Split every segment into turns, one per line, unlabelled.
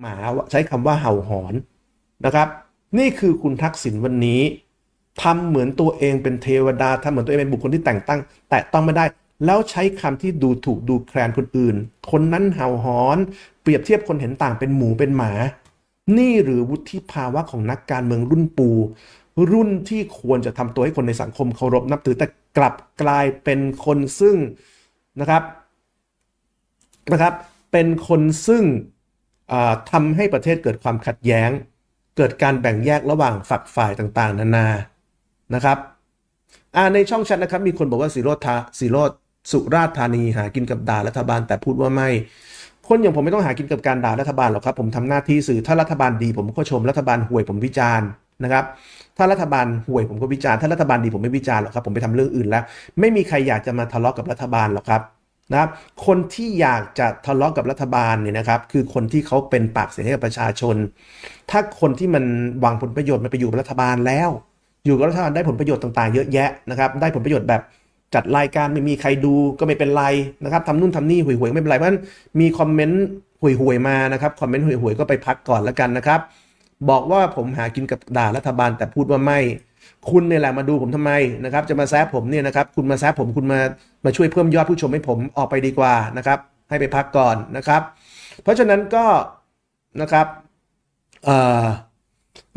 หมาใช้คำว่าเห่าหอนนะครับ นี่คือคุณทักษิณวันนี้ทำเหมือนตัวเองเป็นเทวดาทำเหมือนตัวเองเป็นบุคคลที่แต่งตั้ง แต่ต้องไม่ได้แล้วใช้คำที่ดูถูกดูแคลนคนอื่น คนนั้นเห่าหอน เปรียบเทียบคนเห็นต่างเป็นหมูเป็นหมา นี่หรือวุฒิภาวะของนักการเมืองรุ่นปู รุ่นที่ควรจะทำตัวให้คนในสังคมเคารพนับถือแต่กลับกลายเป็นคนซึ่งนะครับนะครับ เป็นคนซึ่ง อ่าทำให้ประเทศเกิดความขัดแย้ง เกิดการแบ่งแยกระหว่างฝักฝ่ายต่างๆ นานานะครับในช่องแชทนะครับ มีคนบอกว่าสีโรธาสีโรธสุราธานีหากินกับด่ารัฐบาลแต่พูดว่าไม่ คนอย่างผมไม่ต้องหากินกับการด่ารัฐบาลหรอกครับ ผมทำหน้าที่สื่อถ้ารัฐบาลดี ผมก็ชมรัฐบาลห่วยผมวิจารณ์นะครับ ถ้ารัฐบาลห่วยผมก็วิจารณ์ถ้ารัฐบาลดีผมไม่วิจารณ์หรอกครับผมไปทำเรื่องอื่นแล้ว ไม่มีใครอยากจะมาทะเลาะกับรัฐบาลหรอกครับ นะครับคนที่อยากจะทะเลาะกับรัฐบาลเนี่ยนะครับ คือคนที่เขาเป็นปากเสียงให้กับประชาชน ถ้าคนที่มันหวังผลประโยชน์มันไปอยู่กับรัฐบาลแล้ว อยู่กับรัฐบาลได้ผลประโยชน์ต่างๆ เยอะแยะนะครับ ได้ผลประโยชน์แบบจัดรายการไม่มีใครดูก็ไม่เป็นไรนะครับทำนู่นทำนี่ห่วยๆไม่เป็นไรเพราะฉะนั้นมีคอมเมนต์ห่วยๆมานะครับคอมเมนต์ห่วยๆก็ไปพักก่อนแล้วกันนะครับ บอกว่าผมหากินกับด่ารัฐบาลแต่พูดว่าไม่คุณเนี่ยแหละมาดูผมทำไมนะครับ จะมาแซะผมเนี่ยนะครับ คุณมาแซะผมคุณมามาช่วยเพิ่มยอดผู้ชมให้ผมออกไปดีกว่านะครับ ให้ไปพักก่อนนะครับ เพราะฉะนั้นก็นะครับเอ่อ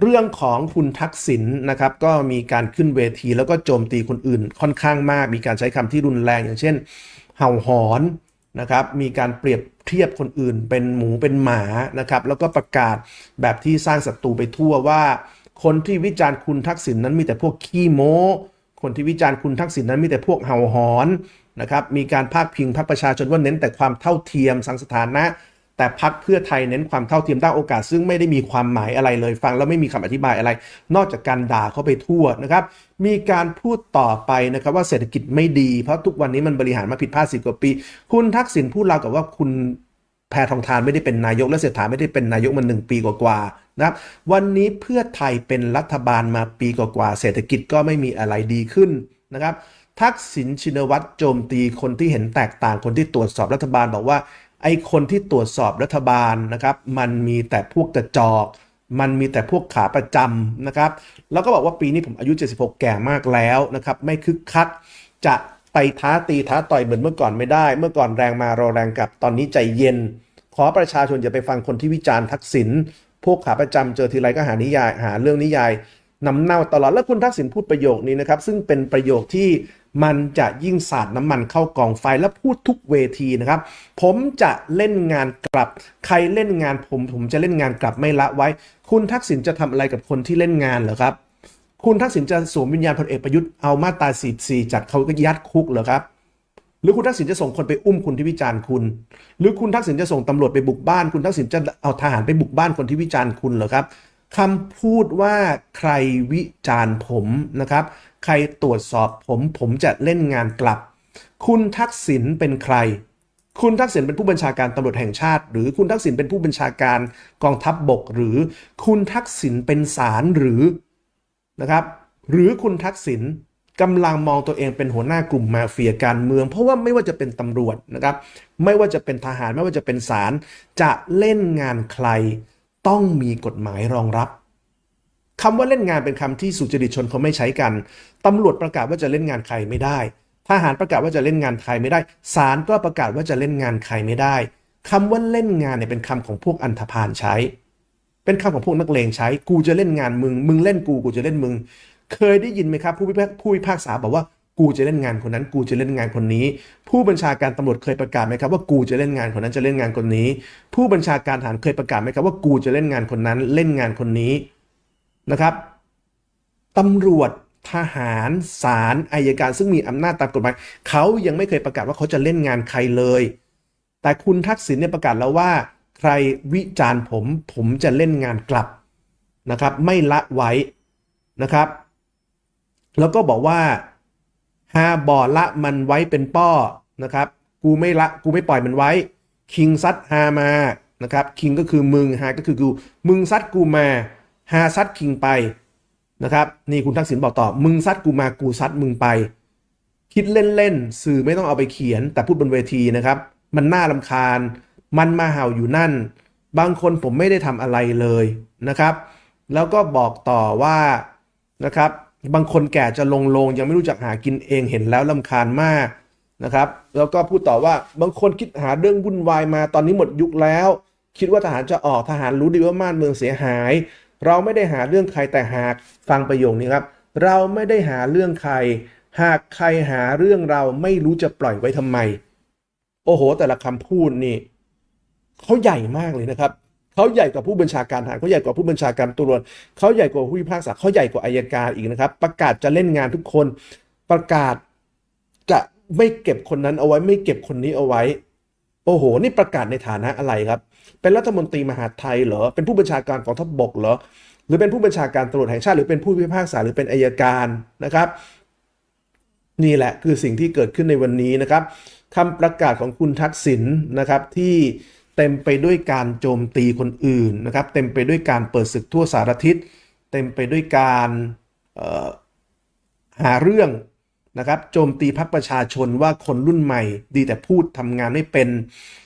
เรื่องของคุณทักษิณนะครับ ก็มีการขึ้นเวทีแล้วก็โจมตีคนอื่นค่อนข้างมาก มีการใช้คำที่รุนแรงอย่างเช่น เห่าหอนนะครับ มีการเปรียบ เทียบคนอื่น เป็นหมูเป็นหมานะครับ แล้วก็ประกาศแบบที่สร้างศัตรูไปทั่วว่า คนที่วิจารณ์คุณทักษิณนั้นมีแต่พวกขี้โม้คนที่วิจารณ์คุณทักษิณนั้นมีแต่พวกเห่าหอนนะครับ มีการพาดพิงพรรคประชาชนว่าเน้นแต่ความเท่าเทียมสังสถานะ แต่พักเพื่อไทยเน้นความเท่าเทียมด้านโอกาส ซึ่งไม่ได้มีความหมายอะไรเลยฟังแล้วไม่มีคำอธิบายอะไร นอกจากการด่าเขาไปทั่วนะครับ มีการพูดต่อไปนะครับว่าเศรษฐกิจไม่ดี เพราะทุกวันนี้มันบริหารมาผิดพลาดสิบกว่าปี คุณทักษิณพูดราวกับว่าคุณแพทองทานไม่ได้เป็นนายกและเศรษฐาไม่ได้เป็นนายกมาหนึ่งปีกว่าๆนะครับวันนี้เพื่อไทยเป็นรัฐบาลมาปีกว่าๆเศรษฐกิจก็ไม่มีอะไรดีขึ้นนะครับทักษิณชินวัตรโจมตีคนที่เห็นแตกต่างคนที่ตรวจสอบรัฐบาลบอกว่า ไอ้คนที่ตรวจสอบรัฐบาลนะครับ มันมีแต่พวกกระจอก มันมีแต่พวกขาประจำนะครับ แล้วก็บอกว่าปีนี้ผมอายุ 76 แก่มากแล้วนะครับ ไม่คึกคัก จะไปท้าตีท้าต่อยเหมือนเมื่อก่อนไม่ได้ เมื่อก่อนแรงมารอแรงกลับ ตอนนี้ใจเย็น ขอประชาชนอย่าไปฟังคนที่วิจารณ์ทักษิณ พวกขาประจำเจอทีไรก็หานิยาย หาเรื่องนิยายนำเน่าตลอด แล้วคุณทักษิณพูดประโยคนี้นะครับ ซึ่งเป็นประโยคที่ มันจะยิ่งสาดน้ำมันเข้ากองไฟและพูดทุกเวทีนะครับ ผมจะเล่นงานกลับ ใครเล่นงานผม ผมจะเล่นงานกลับไม่ละไว้ คุณทักษิณจะทำอะไรกับคนที่เล่นงานเหรอครับ คุณทักษิณจะสวมวิญญาณพลเอกประยุทธ์เอามาตรา44จัดเขาก็ยัดคุกเหรอครับหรือคุณทักษิณจะส่งคนไปอุ้มคุณที่วิจารณ์คุณ หรือคุณทักษิณจะส่งตำรวจไปบุกบ้าน คุณทักษิณจะเอาทหารไปบุกบ้านคนที่วิจารณ์คุณเหรอครับ คำพูดว่าใครวิจารณ์ผมนะครับ ใครตรวจสอบผม ผมจะเล่นงานกลับ คุณทักษิณเป็นใคร คุณทักษิณเป็นผู้บัญชาการตำรวจแห่งชาติ หรือคุณทักษิณเป็นผู้บัญชาการกองทัพบบก หรือคุณทักษิณเป็นศาลหรือนะครับ หรือคุณทักษิณกำลังมองตัวเองเป็นหัวหน้ากลุ่มมาเฟียการเมือง เพราะว่าไม่ว่าจะเป็นตำรวจนะครับ ไม่ว่าจะเป็นทหารไม่ว่าจะเป็นศาลจะเล่นงานใคร ต้องมีกฎหมายรองรับคำว่าเล่นงานเป็นคำที่สุจริตชนเขาไม่ใช้กันตำรวจประกาศว่าจะเล่นงานใครไม่ได้ทหารประกาศว่าจะเล่นงานใครไม่ได้ศาลก็ประกาศว่าจะเล่นงานใครไม่ได้คำว่าเล่นงานเนี่ยเป็นคำของพวกอันธพาลใช้ เป็นคำของพวกนักเลงใช้ กูจะเล่นงานมึง มึงเล่นกู กูจะเล่นมึง เคยได้ยินไหมครับ ผู้พิพากผู้พิพากษาบอกว่า กูจะเล่นงานคนนั้น กูจะเล่นงานคนนี้ ผู้บัญชาการตำรวจเคยประกาศไหมครับว่ากูจะเล่นงานคนนั้นจะเล่นงานคนนี้ ผู้บัญชาการทหารเคยประกาศไหมครับว่ากูจะเล่นงานคนนั้นเล่นงานคนนี้นะครับตำรวจทหารศาลอายการซึ่งมีอำนาจตามกฎหมายเขายังไม่เคยประกาศว่าเขาจะเล่นงานใครเลย แต่คุณทักษิณเนี่ยประกาศแล้วว่า ใครวิจารณ์ผมผมจะเล่นงานกลับนะครับ ไม่ละไว้นะครับ แล้วก็บอกว่า หาบ่อละมันไว้เป็นป้อนะครับ กูไม่ละกูไม่ปล่อยมันไว้ คิงซัดฮามานะครับ คิงก็คือมึงฮาก็คือกู มึงซัดกูมาฮาซัดคิงไปนะครับนี่คุณทักษิณบอกต่อ มึงซัดกูมากูซัดมึงไป คิดเล่นๆสื่อไม่ต้องเอาไปเขียน แต่พูดบนเวทีนะครับ มันน่าลำคาญ มันมาเห่าอยู่นั่น บางคนผมไม่ได้ทำอะไรเลยนะครับ แล้วก็บอกต่อว่านะครับ บางคนแก่จะลงลงยังไม่รู้จักหากินเองเห็นแล้วลำคาญมากนะครับ แล้วก็พูดต่อว่าบางคนคิดหาเรื่องวุ่นวายมาตอนนี้หมดยุคแล้ว คิดว่าทหารจะออกทหารรู้ดีว่าม่านเมืองเสียหาย เราไม่ได้หาเรื่องใครแต่หากฟังประโยคนี้ครับ เราไม่ได้หาเรื่องใคร หากใครหาเรื่องเราไม่รู้จะปล่อยไว้ทำไม โอ้โห แต่ละคำพูดนี่เขาใหญ่มากเลยนะครับ เขาใหญ่กว่าผู้บัญชาการทหารเขาใหญ่กว่าผู้บัญชาการตำรวจเขาใหญ่กว่าผู้พิพากษาเขาใหญ่กว่าอายการอีกนะครับ ประกาศจะเล่นงานทุกคนประกาศจะไม่เก็บคนนั้นเอาไว้ไม่เก็บคนนี้เอาไว้ โอ้โห นี่ประกาศในฐานะอะไรครับ เป็นรัฐมนตรีมหาไทยเหรอ เป็นผู้บัญชาการกองทัพบกเหรอ หรือเป็นผู้บัญชาการตำรวจแห่งชาติ หรือเป็นผู้พิพากษาหรือเป็นอายการนะครับ นี่แหละคือสิ่งที่เกิดขึ้นในวันนี้นะครับคำประกาศของคุณทักษิณนะครับที่ เต็มไปด้วยการโจมตีคนอื่นนะครับ เต็มไปด้วยการเปิดศึกทั่วสารทิศ เต็มไปด้วยการหาเรื่องนะครับโจมตีพรรคประชาชนว่าคนรุ่นใหม่ ดีแต่พูดทำงานไม่เป็น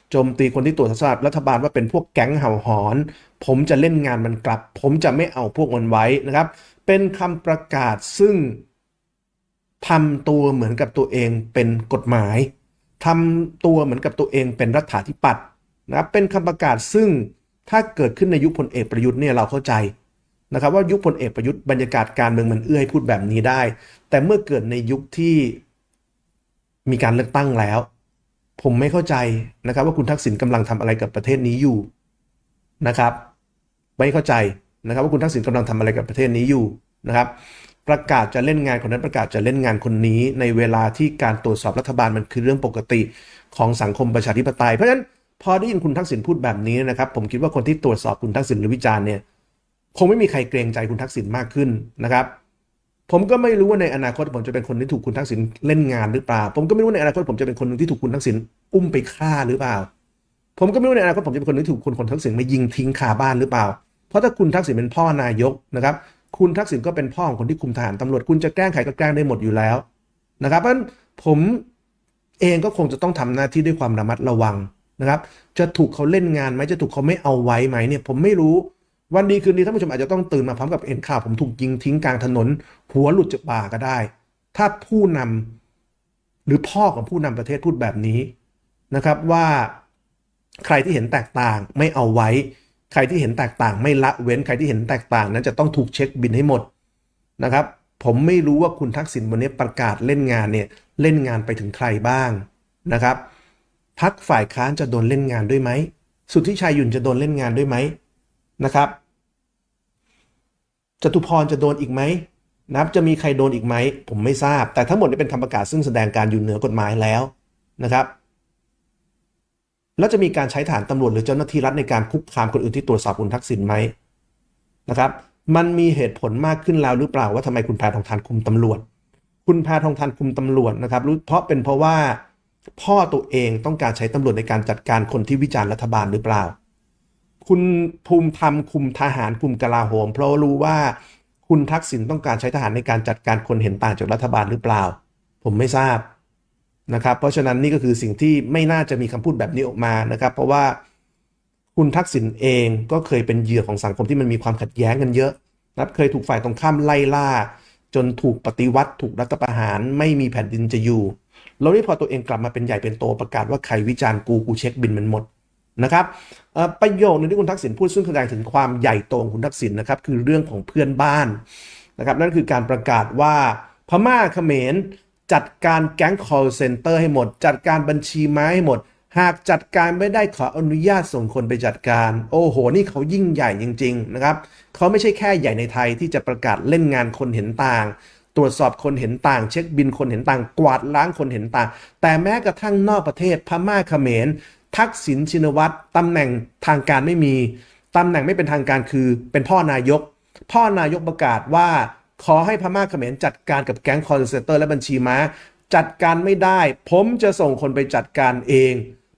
โจมตีคนที่ตรวจสอบรัฐบาลว่าเป็นพวกแก๊งเห่าหอน ผมจะเล่นงานมันกลับ ผมจะไม่เอาพวกมันไว้นะครับ เป็นคำประกาศซึ่งทำตัวเหมือนกับตัวเองเป็นกฎหมายทำตัวเหมือนกับตัวเองเป็นรัฐาธิปัตย์ นะครับเป็นคำประกาศซึ่งถ้าเกิดขึ้นในยุคพลเอกประยุทธ์เนี่ยเราเข้าใจนะครับว่ายุคพลเอกประยุทธ์บรรยากาศการเมืองมันเอื้อให้พูดแบบนี้ได้ แต่เมื่อเกิดในยุคที่มีการเลือกตั้งแล้ว ผมไม่เข้าใจนะครับ ว่าคุณทักษิณกำลังทำอะไรกับประเทศนี้อยู่นะครับไม่เข้าใจนะครับว่าคุณทักษิณกำลังทำอะไรกับประเทศนี้อยู่นะครับ ประกาศจะเล่นงานคนนั้นประกาศจะเล่นงานคนนี้ ในเวลาที่การตรวจสอบรัฐบาลมันคือเรื่องปกติของสังคมประชาธิปไตยเพราะฉะนั้น พอได้ยินคุณทักษิณพูดแบบนี้นะครับ ผมคิดว่าคนที่ตรวจสอบคุณทักษิณหรือวิจารณ์เนี่ยคงไม่มีใครเกรงใจคุณทักษิณมากขึ้นนะครับ ผมก็ไม่รู้ว่าในอนาคตผมจะเป็นคนที่ถูกคุณทักษิณเล่นงานหรือเปล่า ผมก็ไม่รู้ในอนาคตผมจะเป็นคนนึงที่ถูกคุณทักษิณอุ้มไปฆ่าหรือเปล่า ผมก็ไม่รู้ในอนาคตผมจะเป็นคนที่ถูกคนคนทักษิณมายิงทิ้งคาบ้านหรือเปล่า เพราะถ้าคุณทักษิณเป็นพ่อนายกนะครับ คุณทักษิณก็เป็นพ่อของคนที่คุมทหารตำรวจคุณจะแกล้งใครก็แกล้งได้หมดอยู่แล้วนะครับเพราะผมเองก็คงจะต้องทำหน้าที่ด้วยความระมัดระวัง นะครับ จะถูกเขาเล่นงานไหมจะถูกเขาไม่เอาไว้ไหมเนี่ยผมไม่รู้วันดีคืนดีท่านผู้ชมอาจจะต้องตื่นมาพร้อมกับเห็นข่าวผมถูกยิงทิ้งกลางถนน หัวหลุดจากบ่าก็ได้ ถ้าผู้นำหรือพ่อของผู้นำประเทศพูดแบบนี้นะครับว่าใครที่เห็นแตกต่างไม่เอาไว้ ใครที่เห็นแตกต่างไม่ละเว้นใครที่เห็นแตกต่างนั้นจะต้องถูกเช็คบินให้หมดนะครับ ผมไม่รู้ว่าคุณทักษิณวันนี้ประกาศเล่นงานเนี่ยเล่นงานไปถึงใครบ้างนะครับ พักฝ่ายค้านจะโดนเล่นงานด้วยไหม สุทธิชัยหยุ่นจะโดนเล่นงานด้วยไหมนะครับจตุพรจะโดนอีกไหมนับจะมีใครโดนอีกไหม ผมไม่ทราบ แต่ทั้งหมดนี้เป็นคำประกาศซึ่งแสดงการอยู่เหนือกฎหมายแล้วนะครับ แล้วจะมีการใช้ฐานตำรวจหรือเจ้าหน้าที่รัฐในการคุกคามคนอื่นที่ตรวจสอบคุณทักษิณไหมนะครับ มันมีเหตุผลมากขึ้นแล้วหรือเปล่าว่าทำไมคุณแพทองทานคุมตำรวจ คุณแพทองทานคุมตำรวจนะครับรู้เพราะเป็นเพราะว่า พ่อตัวเองต้องการใช้ตำรวจในการจัดการคนที่วิจารณ์รัฐบาลหรือเปล่า คุณภูมิธรรมคุมทหารคุมกลาโหม เพราะรู้ว่าคุณทักษิณต้องการใช้ทหารในการจัดการคนเห็นต่างจากรัฐบาลหรือเปล่า ผมไม่ทราบนะครับ เพราะฉะนั้นนี่ก็คือสิ่งที่ไม่น่าจะมีคำพูดแบบนี้ออกมานะครับ เพราะว่าคุณทักษิณเองก็เคยเป็นเหยื่อของสังคมที่มันมีความขัดแย้งกันเยอะนะครับเคยถูกฝ่ายตรงข้ามไล่ล่า จนถูกปฏิวัติถูกรัฐประหารไม่มีแผ่นดินจะอยู่ แล้วนี่พอตัวเองกลับมาเป็นใหญ่เป็นโตประกาศว่าใครวิจารณ์กูกูเช็คบินมันหมดนะครับประโยคนึงที่คุณทักษิณพูดซึ่งแสดงถึงความใหญ่โตของคุณทักษิณนะครับคือเรื่องของเพื่อนบ้านนะครับนั่นคือการประกาศว่าพม่าเขมรจัดการแก๊ง call center ให้หมด จัดการบัญชีม้ให้หมด หากจัดการไม่ได้ขออนุญาตส่งคนไปจัดการ โอ้โห นี่เขายิ่งใหญ่จริง ๆ นะครับ เขาไม่ใช่แค่ใหญ่ในไทยที่จะประกาศเล่นงานคนเห็นต่าง ตรวจสอบคนเห็นต่าง เช็คบินคนเห็นต่าง กวาดล้างคนเห็นต่าง แต่แม้กระทั่งนอกประเทศพม่าเขมร ทักษิณชินวัตรตำแหน่งทางการไม่มีตำแหน่งไม่เป็นทางการคือเป็นพ่อนายก พ่อนายกประกาศว่า ขอให้พม่าเขมรจัดการกับแก๊งคอร์เซนเตอร์และบัญชีม้า จัดการไม่ได้ ผมจะส่งคนไปจัดการเอง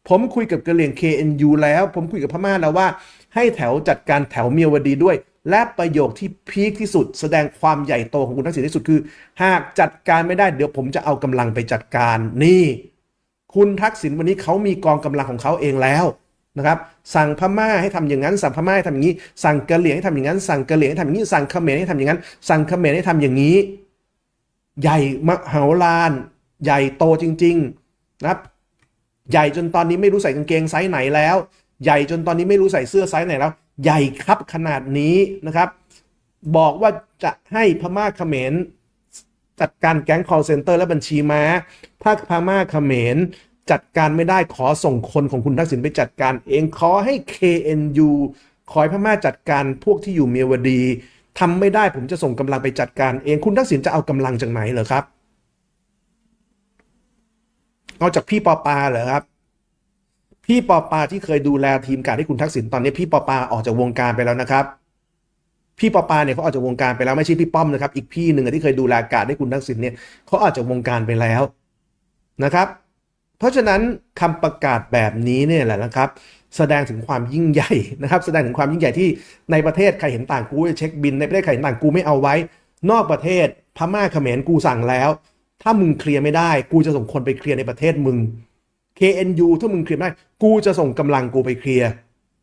ผมคุยกับกระเหรี่ยง KNU แล้ว ผมคุยกับพม่าแล้วว่า ให้แถวจัดการแถวเมียวดีด้วย และประโยคที่พีคที่สุด แสดงความใหญ่โตของคุณทักษิณที่สุดคือ หากจัดการไม่ได้เดี๋ยวผมจะเอากำลังไปจัดการนี่ คุณทักษิณวันนี้เขามีกองกำลังของเขาเองแล้วนะครับสั่งพม่าให้ทำอย่างนั้น สั่งพม่าให้ทำอย่างนี้ สั่งกะเหรี่ยงให้ทำอย่างนั้น สั่งกะเหรี่ยงให้ทำอย่างนี้ สั่งเขมรให้ทำอย่างนั้น สั่งเขมรให้ทำอย่างนี้ ใหญ่มหาลาน ใหญ่โตจริง ๆนะครับ ใหญ่จนตอนนี้ไม่รู้ใส่กางเกงไซส์ไหนแล้ว ใหญ่จนตอนนี้ไม่รู้ใส่เสื้อไซส์ไหนแล้ว ใหญ่ครับขนาดนี้นะครับ บอกว่าจะให้พม่าเขมรจัดการแก๊ง call center และบัญชีม้า ถ้าพม่าเขมรจัดการไม่ได้ขอส่งคนของคุณทักษิณไปจัดการเองขอให้ KNU ขอให้พม่าจัดการพวกที่อยู่เมียวดีทำไม่ได้ผมจะส่งกำลังไปจัดการเองคุณทักษิณจะเอากำลังจากไหนเหรอครับเอาจากพี่ปอปาเหรอครับ พี่ปอปาที่เคยดูแลทีมการให้คุณทักษิณตอนนี้พี่ปอปาออกจากวงการไปแล้วนะครับพี่ปอปาเนี่ยเขาออกจากวงการไปแล้วไม่ใช่พี่ป้อมนะครับ อีกพี่หนึ่งที่เคยดูแลการให้คุณทักษิณเนี่ยเขาออกจากวงการไปแล้วนะครับ เพราะฉะนั้นคำประกาศแบบนี้เนี่ยแหละนะครับ แสดงถึงความยิ่งใหญ่นะครับ แสดงถึงความยิ่งใหญ่ที่ในประเทศใครเห็นต่างกูจะเช็คบินในประเทศใครเห็นต่างกูไม่เอาไว้ นอกประเทศพม่าเขมรกูสั่งแล้ว ถ้ามึงเคลียร์ไม่ได้ กูจะส่งคนไปเคลียร์ในประเทศมึง KNU ถ้ามึงเคลียร์ได้กูจะส่งกำลังกูไปเคลียร์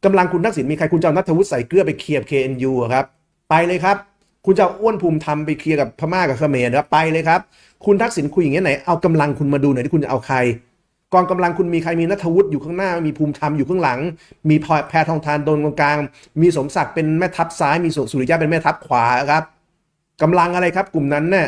กำลังคุณทักษิณมีใครคุณจะเอานัทวุฒิใส่เกลือไปเคลียร์ KNU อะครับ ไปเลยครับ คุณจะเอาอ้วนภูมิธรรมไปเคลียร์กับพม่ากับเขมรนะครับไปเลยครับ คุณทักษิณคุยอย่างนี้ยไหนเอากำลังคุณมาดูหน่อยที่คุณจะเอาใครกองกำลังคุณมีใครมีนัทวุฒิอยู่ข้างหน้า มีภูมิธรรมอยู่ข้างหลัง มีพอยแพทองทานโดนตรงกลาง มีสมศักดิ์เป็นแม่ทัพซ้าย มีสุริยะเป็นแม่ทัพขวาครับกำลังอะไรครับ กลุ่มนั้นเนี่ย